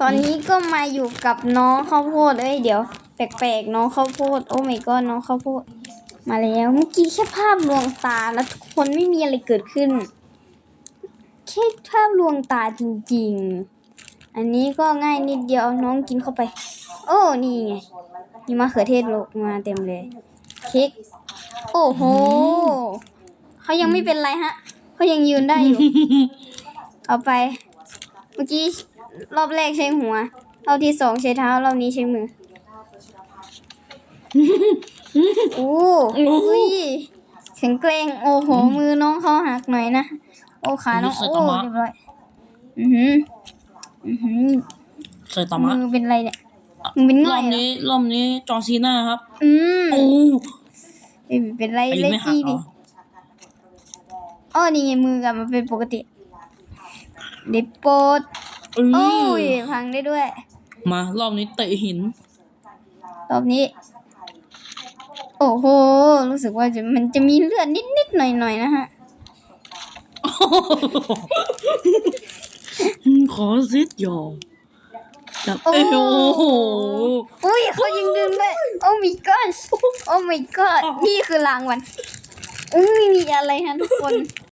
ตอนนี้ก็มาอยู่กับน้องข้าวโพดเอ้ยเดี๋ยว แปลกๆน้องข้าวโพด โอ้ไม่ก็น้องข้าวโพด มาแล้วเมื่อกี้แค่ภาพลวงตาแล้วทุกคนไม่มีอะไรเกิดขึ้นแค่ภาพลวงตาจริง ๆ อันนี้ก็ง่ายนิดเดียวน้องกินเข้าไป โอ้นี่ไงมีมะเขือเทศลงมาเต็มเลยเค้กโอ้โหเขายังไม่เป็นไรฮะเขายังยืนได้อยู่ เอาไป เมื่อกี้ รอบแรกใช้หัวรอบที่สองใช้เท้ารอบนี้ใช้มือโอ้อุ้ยแข็งแกร่งโอ้โห มือน้องเขาหักหน่อยนะ โอ้ขาน้องใส่โอ้ตะมะเรียบร้อย อือหือ อือหือใส่ตามะมือเป็นไรเนี่ยมือเป็นรง่ออยบเหรอนี้รอบนี้จอร์ซีน่าครับ อืมโอ้ไม่เป็นไรตีเลยไม่หักจี้เหรดิออ้อนี่ไงมือกลับมาเป็นปกติเด็บโปดเอ้โอ้ยยพังได้ด้วยมารอบนี้เตะหิน รอบนี้ โอ้โห รู้สึกว่าจะมันจะมีเลือดนิดๆหน่อยๆนะฮะ ขอซิดหยอจับโอ้ เอ้ยโอ้โห อุ้ยเขายังดึงด้วยโอ้ my god โอ้ my god นี่คือรางวัลอุ้ยมีอะไรฮะทุกคน